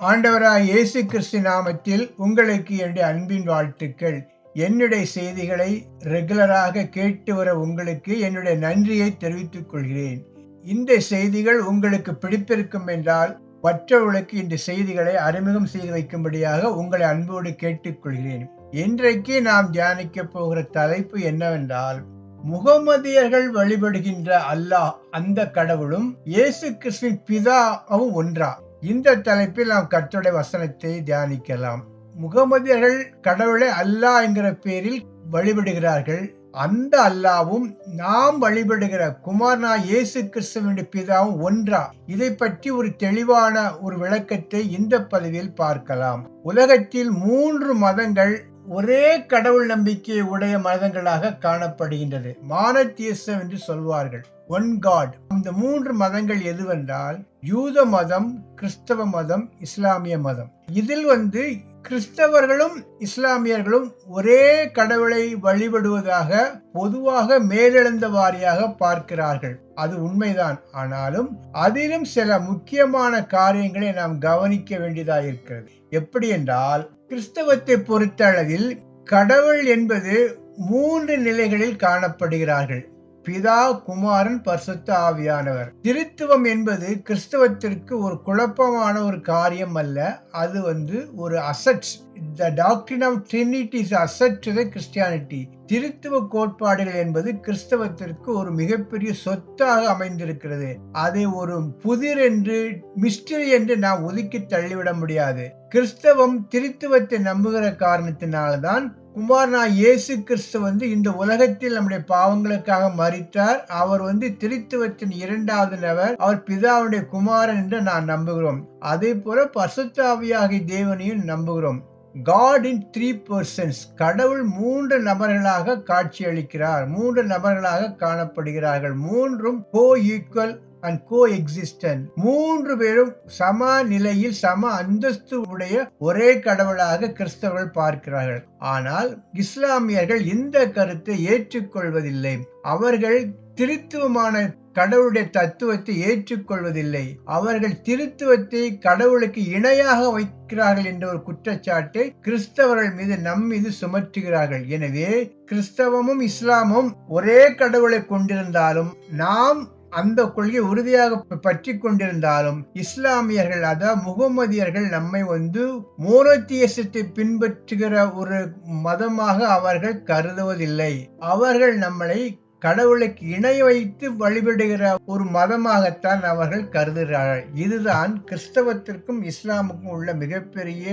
ஆண்டவராய் இயேசு கிறிஸ்து நாமத்தில் உங்களுக்கு என்னுடைய அன்பின் வாழ்த்துக்கள். என்னுடைய செய்திகளை ரெகுலராக கேட்டு வர உங்களுக்கு என்னுடைய நன்றியை தெரிவித்துக் கொள்கிறேன். இந்த செய்திகள் உங்களுக்கு பிடித்திருக்கும் என்றால் மற்றவர்களுக்கு இந்த செய்திகளை அறிமுகம் செய்து வைக்கும்படியாக உங்களை அன்போடு கேட்டுக்கொள்கிறேன் இன்றைக்கு நாம் தியானிக்க போகிற தலைப்பு என்னவென்றால் முகமதியர்கள் வழிபடுகின்ற அல்லாஹ் அந்த கடவுளும் இயேசு கிறிஸ்துவின் பிதாவும் ஒன்றா? இந்த தலைப்பில் நாம் கர்த்தருடைய வசனத்தை தியானிக்கலாம். முகமதியர்கள் கடவுளை அல்லாஹ் என்கிற பேரில் வழிபடுகிறார்கள். அந்த அல்லாவும் நாம் வழிபடுகிற குமார்னா இயேசு கிறிஸ்துவனுடைய பிதாவும் ஒன்றா? இதை பற்றி ஒரு தெளிவான ஒரு விளக்கத்தை இந்த பதிவில் பார்க்கலாம். உலகத்தில் மூன்று மதங்கள் ஒரே கடவுள் நம்பிக்கை உடைய மதங்களாக காணப்படுகின்றது. மானத்தியசம் என்று சொல்வார்கள். ஒன் காட் இந்த மூன்று மதங்கள் எதுவென்றால் யூத மதம் கிறிஸ்தவ மதம் இஸ்லாமிய மதம். இதில் வந்து கிறிஸ்தவர்களும் இஸ்லாமியர்களும் ஒரே கடவுளை வழிபடுவதாக பொதுவாக மேலெழுந்த வாரியாக பார்க்கிறார்கள். அது உண்மைதான். ஆனாலும் அதிலும் சில முக்கியமான காரியங்களை நாம் கவனிக்க வேண்டியதாக இருக்கிறது. எப்படி என்றால் கிறிஸ்தவத்தை பொறுத்தளவில் கடவுள் என்பது மூன்று நிலைகளில் காணப்படுகிறார்கள். பிதா குமாரன் பரிசுத்த ஆவியானவர். திருத்துவம் என்பது கிறிஸ்தவத்திற்கு ஒரு குழப்பமான ஒரு காரியம் அல்ல. அது வந்து ஒரு asserts the doctrine of Trinity is assert to the Christianity திருத்துவ கோட்பாடுகள் என்பது கிறிஸ்தவத்திற்கு ஒரு மிகப்பெரிய சொத்தாக அமைந்திருக்கிறது. அதை ஒரு புதிர் என்று மிஸ்டரி என்று நாம் ஒதுக்கி தள்ளிவிட முடியாது. கிறிஸ்தவம் திருத்துவத்தை நம்புகிற காரணத்தினால்தான் குமாரனா இயேசு கிறிஸ்து வந்து இந்த உலகத்தில் நம்முடைய பாவங்களுக்காக மறித்தார் அவர் வந்து திருத்துவத்தின் இரண்டாவது நபர். அவர் பிதாவுடைய குமாரன் என்று நான் நம்புகிறோம். அதே போல பசுத்தாவியாகி தேவனையும் நம்புகிறோம். காட் இன் த்ரீ பர்சன்ஸ் கடவுள் மூன்று நபர்களாக காட்சியளிக்கிறார். மூன்று நபர்களாக காணப்படுகிறார்கள். மூன்றும் கோ ஈக்குவல் அண்ட் கோ எக்ஸிஸ்டன் மூன்று பேரும் சம நிலையில் சம அந்தஸ்து உடைய ஒரே கடவுளாக கிறிஸ்தவர்கள் பார்க்கிறார்கள். ஆனால் இஸ்லாமியர்கள் இந்த கருத்தை ஏற்றுக்கொள்வதில்லை. அவர்கள் திருத்துவமான கடவுளுடைய தத்துவத்தை ஏற்றுக்கொள்வதில்லை. அவர்கள் திருத்துவத்தை கடவுளுக்கு இணையாக வைக்கிறார்கள் என்ற ஒரு குற்றச்சாட்டை கிறிஸ்தவர்கள் மீது நம் மீது சுமற்றுகிறார்கள். எனவே கிறிஸ்தவமும் இஸ்லாமும் ஒரே கடவுளை கொண்டிருந்தாலும் நாம் அந்த கொள்கை உறுதியாக பற்றி கொண்டிருந்தாலும் இஸ்லாமியர்கள் அதாவது முகமதியர்கள் நம்மை வந்து மோனோத்தியசத்தை பின்பற்றுகிற ஒரு மதமாக அவர்கள் கருதுவதில்லை. அவர்கள் நம்மளை கடவுளுக்கு இணை வைத்து வழிபடுகிற ஒரு மதமாகத்தான் அவர்கள் கருதுகிறார்கள். இதுதான் கிறிஸ்தவத்திற்கும் இஸ்லாமுக்கும் உள்ள மிகப்பெரிய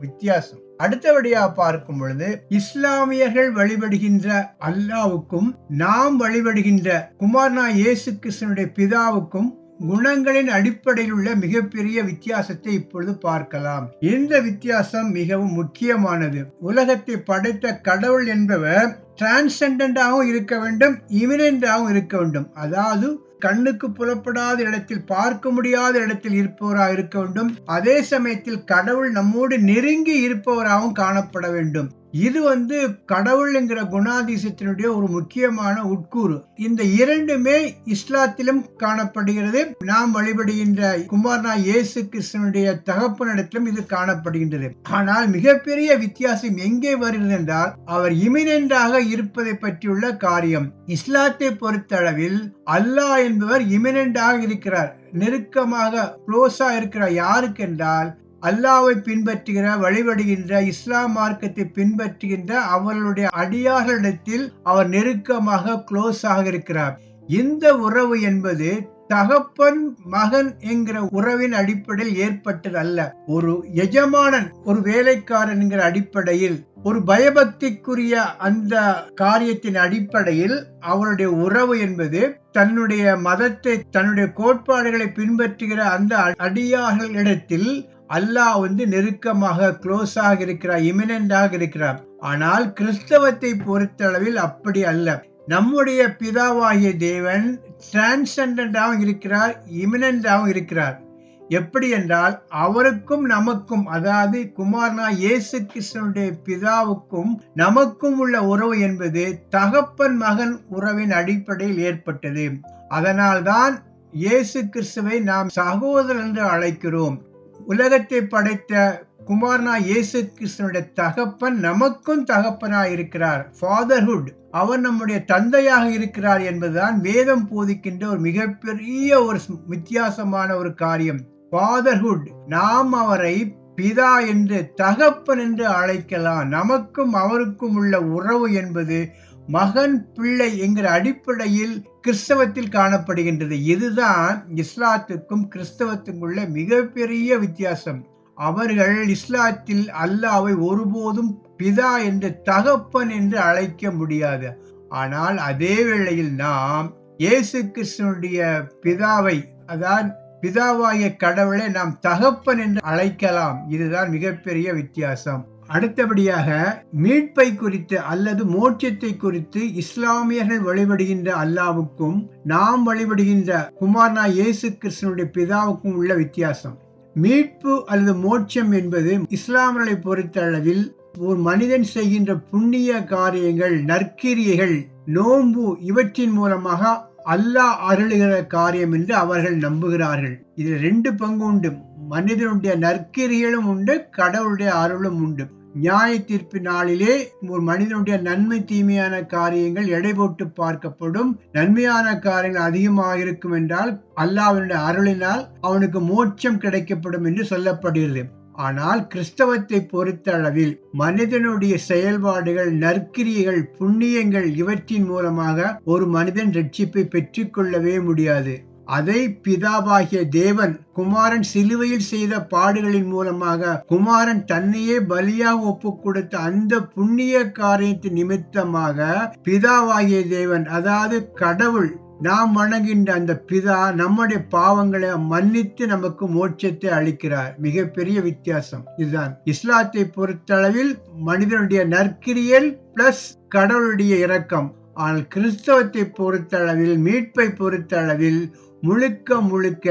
வித்தியாசம். அடுத்தபடியா பார்க்கும் பொழுது இஸ்லாமியர்கள் வழிபடுகின்ற அல்லாவுக்கும் நாம் வழிபடுகின்ற குமார்னா இயேசு கிருஷ்ணனுடைய பிதாவுக்கும் குணங்களின் அடிப்படையில் உள்ள மிகப்பெரிய வித்தியாசத்தை இப்பொழுது பார்க்கலாம். இந்த வித்தியாசம் மிகவும் முக்கியமானது. உலகத்தை படைத்த கடவுள் என்பவர் டிரான்சென்டென்டாகவும் இருக்க வேண்டும் இமினென்டாகவும் இருக்க வேண்டும். அதாவது கண்ணுக்கு புலப்படாத இடத்தில் பார்க்க முடியாத இடத்தில் இருப்பவராக இருக்க வேண்டும். அதே சமயத்தில் கடவுள் நம்மோடு நெருங்கி இருப்பவராகவும் காணப்பட வேண்டும். இது வந்து கடவுள்ங்கிற குணாதிசயத்தினுடைய குணாதிசத்தினுடைய ஒரு முக்கியமான உட்கூறு. இந்த இரண்டுமே இஸ்லாத்திலும் காணப்படுகிறது. நாம் வழிபடுகின்ற குமார்னா இயேசு கிருஷ்ணனுடைய தகப்பனிடத்திலும் இது காணப்படுகின்றது. ஆனால் மிகப்பெரிய வித்தியாசம் எங்கே வருகிறது என்றால் அவர் இமினென்டாக இருப்பதை பற்றியுள்ள காரியம். இஸ்லாத்தை பொறுத்தளவில் அல்லாஹ் என்பவர் இமினென்டாக இருக்கிறார். நெருக்கமாக க்ளோஸா இருக்கிறார். யாருக்கு என்றால் அல்லாவை பின்பற்றுகிற வழிபடுகின்ற இஸ்லாம் மார்க்கத்தை பின்பற்றுகின்ற அவர்களுடைய அடியார்களிடத்தில் அவர் நெருக்கமாக க்ளோஸ் ஆக இருக்கிறார். இந்த உறவு என்பது தகப்பன் மகன் என்கிற உறவின் அடிப்படையில் ஏற்பட்டது அல்ல. ஒரு எஜமானன் ஒரு வேலைக்காரன் என்கிற அடிப்படையில் ஒரு பயபக்திக்குரிய அந்த காரியத்தின் அடிப்படையில் அவருடைய உறவு என்பது தன்னுடைய மதத்தை தன்னுடைய கோட்பாடுகளை பின்பற்றுகிற அந்த அடியார்களிடத்தில் அல்லாஹ் வந்து நெருக்கமாக க்ளோஸாக இருக்கிறார் இமினண்டாக இருக்கிறார். ஆனால் கிறிஸ்தவத்தை பொறுத்தளவில் அப்படி அல்ல. நம்முடைய பிதாவாகிய தேவன் டிரான்சென்டாகவும் இருக்கிறார் இமினண்டாகவும் இருக்கிறார். எப்படி என்றால் அவருக்கும் நமக்கும் அதாவது குமார்னா இயேசு கிருஷ்ணனுடைய பிதாவுக்கும் நமக்கும் உள்ள உறவு என்பது தகப்பன் மகன் உறவின் அடிப்படையில் ஏற்பட்டது. அதனால்தான் இயேசு கிறிஸ்துவை நாம் சகோதரர் என்று அழைக்கிறோம். உலகத்தை படைத்த குமாரனா இயேசு கிருஷ்ணனுடைய தகப்பன் நமக்கும் தகப்பனாக இருக்கிறார். ஃபாதர்ஹுட் அவர் நம்முடைய தந்தையாக இருக்கிறார் என்பதுதான் வேதம் போதிக்கின்ற ஒரு மிகப்பெரிய ஒரு வித்தியாசமான ஒரு காரியம். ஃபாதர்ஹுட் நாம் அவரை பிதா என்று தகப்பன் என்று அழைக்கலாம். நமக்கும் அவருக்கும் உள்ள உறவு என்பது மகன் பிள்ளை என்கிற அடிப்படையில் கிறிஸ்தவத்தில் காணப்படுகின்றது. இதுதான் இஸ்லாத்துக்கும் கிறிஸ்தவத்துக்கும் உள்ள மிகப்பெரிய வித்தியாசம். அவர்கள் இஸ்லாத்தில் அல்லாவை ஒருபோதும் பிதா என்று தகப்பன் என்று அழைக்க முடியாது. ஆனால் அதே வேளையில் நாம் இயேசு கிருஷ்ணனுடைய பிதாவை அதான் பிதாவாகிய கடவுளை நாம் தகப்பன் என்று அழைக்கலாம். இதுதான் மிகப்பெரிய வித்தியாசம். அடுத்தபடியாக மீட்பை குறித்து அல்லது மோட்சத்தை குறித்து இஸ்லாமியர்கள் வழிபடுகின்ற அல்லாவுக்கும் நாம் வழிபடுகின்ற குமார்னா இயேசு கிருஷ்ணனுடைய பிதாவுக்கும் உள்ள வித்தியாசம். மீட்பு அல்லது மோட்சம் என்பது இஸ்லாமர்களை பொறுத்த அளவில் ஒரு மனிதன் செய்கின்ற புண்ணிய காரியங்கள் நற்கிரியைகள் நோன்பு இவற்றின் மூலமாக அல்லாஹ் அருளுகிற காரியம் என்று அவர்கள் நம்புகிறார்கள். இதில் ரெண்டு பங்கு உண்டு. மனிதனுடைய நற்கிரிகளும் உண்டு கடவுளுடைய அருளும் உண்டு. நியாய தீர்ப்பு நாளிலே ஒரு மனிதனுடைய நன்மை தீமையான காரியங்கள் எடை போட்டு பார்க்கப்படும். நன்மையான காரியங்கள் அதிகமாக இருக்கும் என்றால் அல்லாவினுடைய அருளினால் அவனுக்கு மோட்சம் கிடைக்கப்படும் என்று சொல்லப்படுகிறது. ஆனால் கிறிஸ்தவத்தை பொறுத்த அளவில் மனிதனுடைய செயல்பாடுகள் நற்கிரியைகள் புண்ணியங்கள் இவற்றின் மூலமாக ஒரு மனிதன் ரட்சிப்பை பெற்றுக்கொள்ளவே முடியாது. அதை பிதாவாகிய தேவன் குமாரன் சிலுவையில் செய்த பாடுகளின் மூலமாக குமாரன் தன்னையே பலியாக ஒப்பு கொடுத்த அந்த புண்ணிய காரியத்தின் நிமித்தமாக பிதாவாகிய தேவன் அதாவது கடவுள் நாம் வணங்குகின்ற அந்த பிதா நம்முடைய பாவங்களை மன்னித்து நமக்கு மோட்சத்தை அளிக்கிறார். மிகப்பெரிய வித்தியாசம். இதுதான். இஸ்லாத்தை பொறுத்தளவில் மனிதனுடைய நற்கிரியல் பிளஸ் கடவுளுடைய இரக்கம். ஆனால் கிறிஸ்தவத்தை பொறுத்தளவில் மீட்பை பொறுத்தளவில் முழுக்க முழுக்க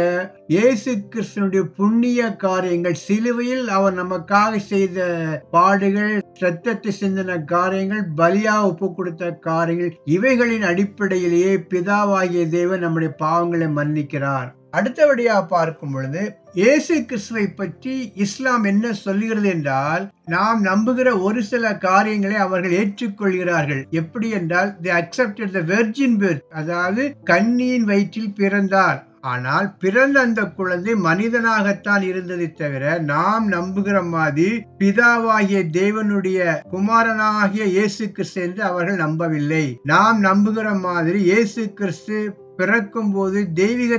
இயேசு கிருஷ்ணனுடைய புண்ணிய காரியங்கள் சிலுவையில் அவர் நமக்காக செய்த பாடுகள் சத்தத்தை சிந்தின காரியங்கள் பலியா ஒப்பு கொடுத்த காரியங்கள் இவைகளின் அடிப்படையிலேயே பிதாவாகிய தேவன் நம்முடைய பாவங்களை மன்னிக்கிறார். அடுத்தபடியா பார்க்கும் பொழுது இயேசு கிறிஸ்துவை பற்றி இஸ்லாம் என்ன சொல்லுகிறது என்றால் நாம் நம்புகிற ஒரு சில காரியங்களை அவர்கள் ஏற்றுக்கொள்கிறார்கள். எப்படி என்றால் they accepted the virgin birth அதாவது கன்னியின் வயிற்றில் பிறந்தார். ஆனால் பிறந்த அந்த குழந்தை மனிதனாகத்தான் இருந்ததை தவிர நாம் நம்புகிற மாதிரி பிதாவாகிய தேவனுடைய குமாரனாகிய இயேசு கிறிஸ்து என்று அவர்கள் நம்பவில்லை. நாம் நம்புகிற மாதிரி இயேசு கிறிஸ்து பிறக்கும் போது தெய்வீக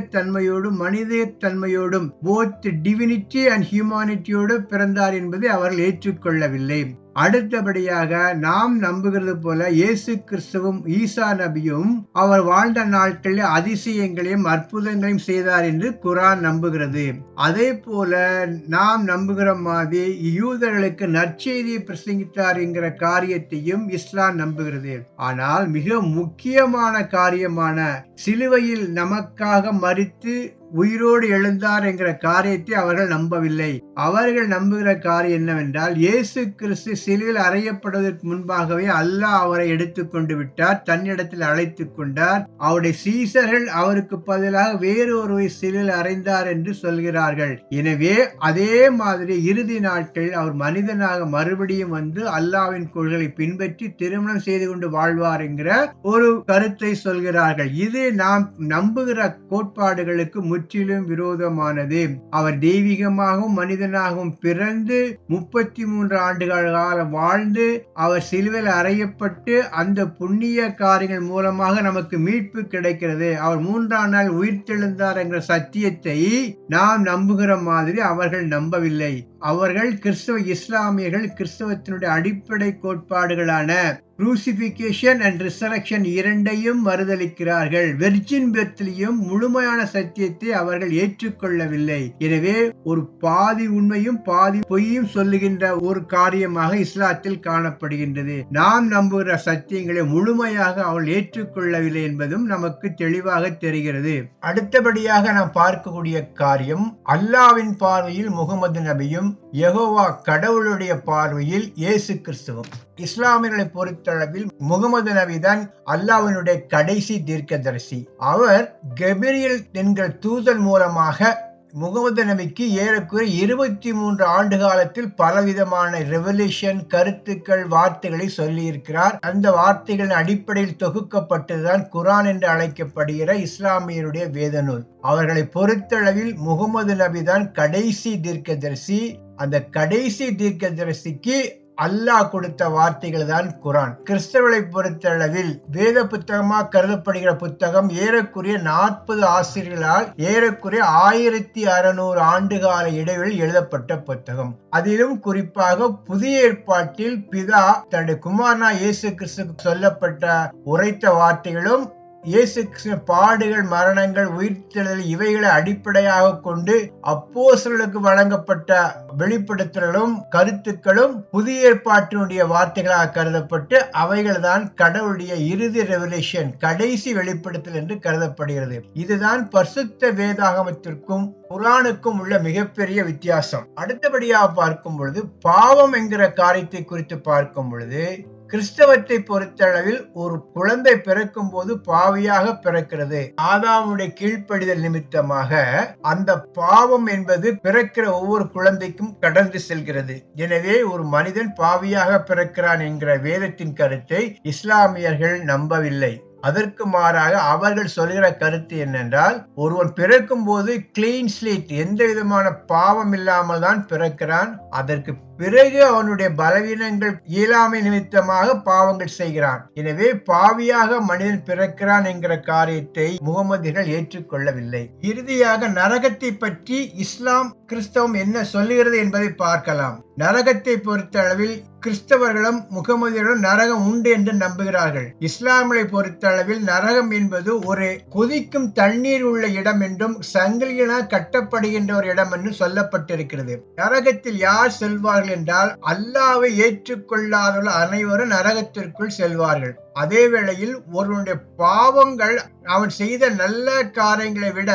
மனித தன்மையோடும் போத் டிவினிட்டி அண்ட் ஹியூமானிட்டியோடு பிறந்தார் என்பதை அவர்கள் ஏற்றுக்கொள்ளவில்லை. அடுத்தபடியாக நாம் நம்புகிறது போல இயேசு கிறிஸ்துவும் ஈசா நபியும் அவர் வாழ்ந்த நாட்களில் அதிசயங்களையும் அற்புதங்களையும் செய்தார் என்று குரான் நம்புகிறது. அதே போல நாம் நம்புகிற மாதிரி யூதர்களுக்கு நற்செய்தியை பிரசங்கித்தார் என்கிற காரியத்தையும் இஸ்லாம் நம்புகிறது. ஆனால் மிக முக்கியமான காரியமான சிலுவையில் நமக்காக மறித்து உயிரோடு எழுந்தார் என்கிற காரியத்தை அவர்கள் நம்பவில்லை. அவர்கள் நம்புகிற காரியம் என்னவென்றால் இயேசு கிறிஸ்து சிலுவில் அறையப்படுவதற்கு முன்பாகவே அல்லாஹ் அவரை எடுத்துக்கொண்டு விட்டார் தன்னிடத்தில் அழைத்து கொண்டார். அவருடைய சீசர்கள் அவருக்கு பதிலாக வேறு ஒருவை சிலுவில் அறைந்தார் என்று சொல்கிறார்கள். எனவே அதே மாதிரி இறுதி நாட்களில் அவர் மனிதனாக மறுபடியும் வந்து அல்லாவின் கொள்களை பின்பற்றி திருமணம் செய்து கொண்டு வாழ்வார் என்கிற ஒரு கருத்தை சொல்கிறார்கள். இது நாம் நம்புகிற கோட்பாடுகளுக்கு முற்றிலும் விரோதமானது. அவர் தெய்வீகமாகவும் மனிதனாகவும் பிறந்து முப்பத்தி மூன்று ஆண்டுகள் காலம் வாழ்ந்து அவர் சிலுவையில் அறையப்பட்டு அந்த புண்ணிய காரியங்கள் மூலமாக நமக்கு மீட்பு கிடைக்கிறது. அவர் மூன்றாம் நாள் உயிர்த்தெழுந்தார் என்ற சத்தியத்தை நாம் நம்புகிற மாதிரி அவர்கள் நம்பவில்லை. அவர்கள் கிறிஸ்தவ இஸ்லாமியர்கள் கிறிஸ்தவத்தினுடைய அடிப்படை கோட்பாடுகளான குரூசிபிகேஷன் அண்ட் ரிசரக்ஷன் இரண்டையும் மறுதளிக்கிறார்கள் வெர்ஜின் பெர்த்லியும் முழுமையான சத்தியத்தை அவர்கள் ஏற்றுக்கொள்ளவில்லை. எனவே ஒரு பாதி உண்மையும் பாதி பொய்யும் சொல்லுகின்ற ஒரு காரியமாக இஸ்லாத்தில் காணப்படுகின்றது. நாம் நம்புகிற சத்தியங்களை முழுமையாக அவள் ஏற்றுக்கொள்ளவில்லை என்பதும் நமக்கு தெளிவாக தெரிகிறது. அடுத்தபடியாக நாம் பார்க்கக்கூடிய காரியம் அல்லாவின் பார்வையில் முகமது நபியும் யகோவா கடவுளுடைய பார்வையில் இயேசு கிறிஸ்துவும். இஸ்லாமியர்களை பொறுத்தளவில் முகமது நபி தான் அல்லாவினுடைய கடைசி தீர்க்கதரிசி. அவர் கெபிரியல் என்கிற தூதன் மூலமாக முகமது நபிக்கு ஏறக்குறைய இருபத்தி மூன்று ஆண்டு காலத்தில் பலவிதமான ரெவல்யூஷன் கருத்துக்கள் வார்த்தைகளை சொல்லியிருக்கிறார். அந்த வார்த்தைகளின் அடிப்படையில் தொகுக்கப்பட்டதுதான் குரான் என்று அழைக்கப்படுகிற இஸ்லாமியருடைய வேத நூல் அவர்களை பொறுத்தளவில் முகமது நபி தான் கடைசி தீர்க்கதரிசி. அந்த கடைசி தீர்க்கதரிசிக்கு அல்லாஹ் கொடுத்த வார்த்தைகள் தான் குரான். கிறிஸ்தவர்களை பொறுத்தளவில் வேத புத்தகமாக கருதப்படுகிற புத்தகம் ஏறக்குறைய நாற்பது ஆசிரியர்களால் ஏறக்குறைய ஆயிரத்தி அறுநூறு ஆண்டுகால இடைவெளியில் எழுதப்பட்ட புத்தகம். அதிலும் குறிப்பாக புதிய ஏற்பாட்டில் பிதா தன்னுடைய குமாரனா இயேசு கிறிஸ்து சொல்லப்பட்ட உரைத்த வார்த்தைகளும் இயேசு கிறிஸ்துவின் பாடுகள் மரணங்கள் உயிர்த்தெழுதல் இவைகளை அடிப்படையாக கொண்டு அப்போசர்களுக்கு வழங்கப்பட்ட வெளிப்படுத்தலும் கருத்துக்களும் புதிய ஏற்பாட்டினுடைய வார்த்தைகளாக கருதப்பட்டு அவைகள் தான் கடவுளுடைய இறுதி ரெவலேஷன் கடைசி வெளிப்படுத்தல் என்று கருதப்படுகிறது. இதுதான் பரிசுத்த வேதாகமத்திற்கும் குரானுக்கும் உள்ள மிகப்பெரிய வித்தியாசம். அடுத்தபடியாக பார்க்கும் பொழுது பாவம் என்கிற காரியத்தை குறித்து பார்க்கும் பொழுது கிறிஸ்தவத்தை பொறுத்தளவில் ஒரு குழந்தை பிறக்கும் போது பாவியாக பிறக்கிறது. ஆதாமுடைய கீழ்ப்படிதல் நிமித்தமாக அந்த பாவம் என்பது பிறக்கிற ஒவ்வொரு குழந்தைக்கும் கடந்து செல்கிறது. எனவே ஒரு மனிதன் பாவியாக பிறக்கிறான் என்கிற வேதத்தின் கருத்தை இஸ்லாமியர்கள் நம்பவில்லை. அதற்கு மாறாக அவர்கள் சொல்கிற கருத்து என்னென்றால் ஒருவன் பிறக்கும் போது கிளீன் ஸ்லீட் எந்த விதமான பாவம் இல்லாமல் தான் பிறக்கிறான் அதற்கு பிறகு அவனுடைய பலவீனங்கள் இயலாமை நிமித்தமாக பாவங்கள் செய்கிறான். எனவே பாவியாக மனிதன் பிறக்கிறான் என்கிற காரியத்தை முகமதிகள் ஏற்றுக்கொள்ளவில்லை. இறுதியாக நரகத்தை பற்றி இஸ்லாம் கிறிஸ்தவம் என்ன சொல்லுகிறது என்பதை பார்க்கலாம். நரகத்தை பொறுத்த அளவில் கிறிஸ்தவர்களும் முகமதியர்களும் நரகம் உண்டு என்று நம்புகிறார்கள். இஸ்லாமியை பொறுத்த அளவில் நரகம் என்பது ஒரு கொதிக்கும் தண்ணீர் உள்ள இடம் என்றும் சங்கிலியினால் கட்டப்படுகின்ற ஒரு இடம் என்றும் சொல்லப்பட்டிருக்கிறது. நரகத்தில் யார் செல்வார்கள்? என்றால் அல்லாவை ஏற்றுக்கொள்ளாதவர்கள் அனைவரும் நரகத்திற்குள் செல்வார்கள். அதே வேளையில் ஒருவனுடைய பாவங்கள் அவன் செய்த நல்ல காரியங்களை விட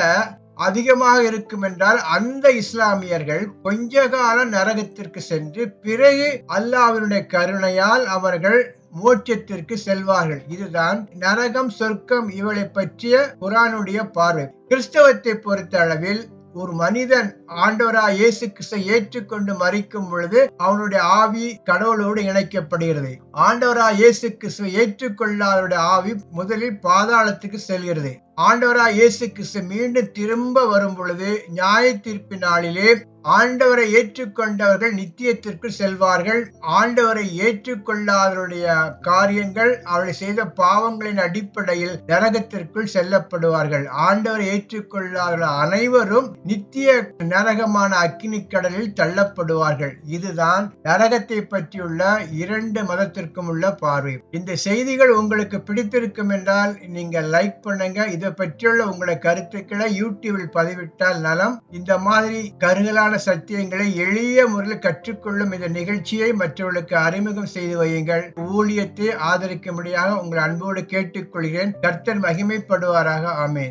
அதிகமாக இருக்கும் என்றால் அந்த இஸ்லாமியர்கள் கொஞ்ச காலம் நரகத்திற்கு சென்று பிறகு அல்லாவினுடைய கருணையால் அவர்கள் மோட்சத்திற்கு செல்வார்கள். இதுதான் நரகம் சொர்க்கம் இவளை பற்றிய குரானுடைய பார்வை. கிறிஸ்தவத்தை பொறுத்த அளவில் ஒரு மனிதன் ஆண்டவராக இயேசு கிறிஸ்தை ஏற்றுக்கொண்டு மறிக்கும் பொழுது அவனுடைய ஆவி கடவுளோடு இணைக்கப்படுகிறது. ஆண்டவராக இயேசு கிறிஸ்துவை ஏற்றுக்கொள்ளாதவருடைய ஆவி முதலில் பாதாளத்துக்கு செல்கிறது. ஆண்டவரா இயேசு கிறிஸ்து மீண்டும் திரும்ப வரும் பொழுது நியாய தீர்ப்பு நாளிலே ஆண்டவரை ஏற்றுக்கொண்டவர்கள் நித்தியத்திற்கு செல்வார்கள். ஆண்டவரை ஏற்றுக்கொள்ளாதவருடைய காரியங்கள் அவளை செய்த பாவங்களின் அடிப்படையில் நரகத்திற்குள் செல்லப்படுவார்கள். ஆண்டவரை ஏற்றுக்கொள்ளாதவர்கள் அனைவரும் நித்திய நரகமான அக்கினி கடலில் தள்ளப்படுவார்கள். இதுதான் நரகத்தை பற்றியுள்ள இரண்டு மதத்திற்கும் உள்ள பார்வை. இந்த செய்திகள் உங்களுக்கு பிடித்திருக்கும் என்றால் நீங்க லைக் பண்ணுங்க. இது இதை பற்றியுள்ள உங்களை கருத்துக்களை யூடியூபில் பதிவிட்டால் நலம். இந்த மாதிரி கருகலான சத்தியங்களை எளிய முறையில் கற்றுக்கொள்ளும் இந்த நிகழ்ச்சியை மற்றவர்களுக்கு அறிமுகம் செய்து வையுங்கள். ஊழியத்தை ஆதரிக்கும்படியாக உங்கள் அன்போடு கேட்டுக்கொள்கிறேன். கர்த்தர் மகிமைப்படுவாராக. ஆமேன்.